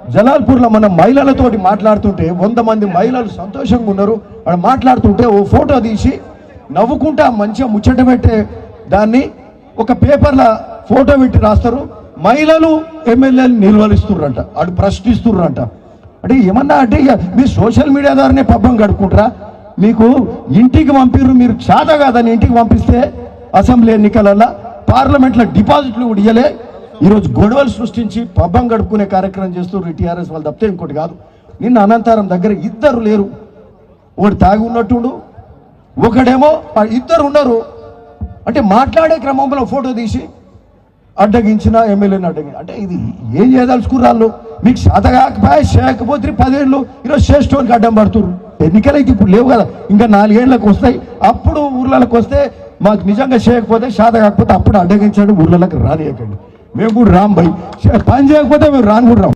జలాల్పూర్లో మన మహిళలతోటి మాట్లాడుతుంటే వంద మంది మహిళలు సంతోషంగా ఉన్నారు. వాళ్ళు మాట్లాడుతుంటే ఓ ఫోటో తీసి నవ్వుకుంటా మంచిగా ముచ్చట పెట్టే దాన్ని ఒక పేపర్ల ఫోటో పెట్టి రాస్తారు. మహిళలు ఎమ్మెల్యేలు నిల్వలిస్తున్నారంట. అటు ప్రశ్నిస్తున్నారంట. అంటే ఏమన్నా అంటే ఇక మీరు సోషల్ మీడియా ద్వారానే పబ్బం గడుపుకుంటారా మీకు ఇంటికి పంపిర్రు మీరు చేత కాదని ఇంటికి పంపిస్తే అసెంబ్లీ ఎన్నికలలో పార్లమెంట్లో డిపాజిట్లు కూడా ఇయ్యలే. ఈరోజు గొడవలు సృష్టించి పబ్బం గడుపుకునే కార్యక్రమం చేస్తున్నారు టీఆర్ఎస్ వాళ్ళు తప్పితే ఇంకోటి కాదు. నిన్న అనంతరం దగ్గర ఇద్దరు లేరు. ఒకటి తాగి ఉన్నట్టుండు ఒకడేమో ఇద్దరు ఉన్నారు. అంటే మాట్లాడే క్రమంలో ఫోటో తీసి అడ్డగించిన ఎమ్మెల్యేని అడ్డగి అంటే ఇది ఏం చేయదలుచుకున్నారు మీకు శాతకాకపోయా చేయకపోతే పదేళ్ళు ఈరోజు శ్రేష్ఠోనికి అడ్డం పడుతున్నారు ఎన్నికలైతే ఇప్పుడు లేవు కదా ఇంకా నాలుగేళ్ళకు వస్తాయి. అప్పుడు ఊర్లలోకి వస్తే మాకు నిజంగా చేయకపోతే శాత కాకపోతే అప్పుడు అడ్డగించండి ఊర్లలోకి రానియకండి. మేము కూడా రాం భయ్ పని చేయకపోతే మేము రాను కూడా రాం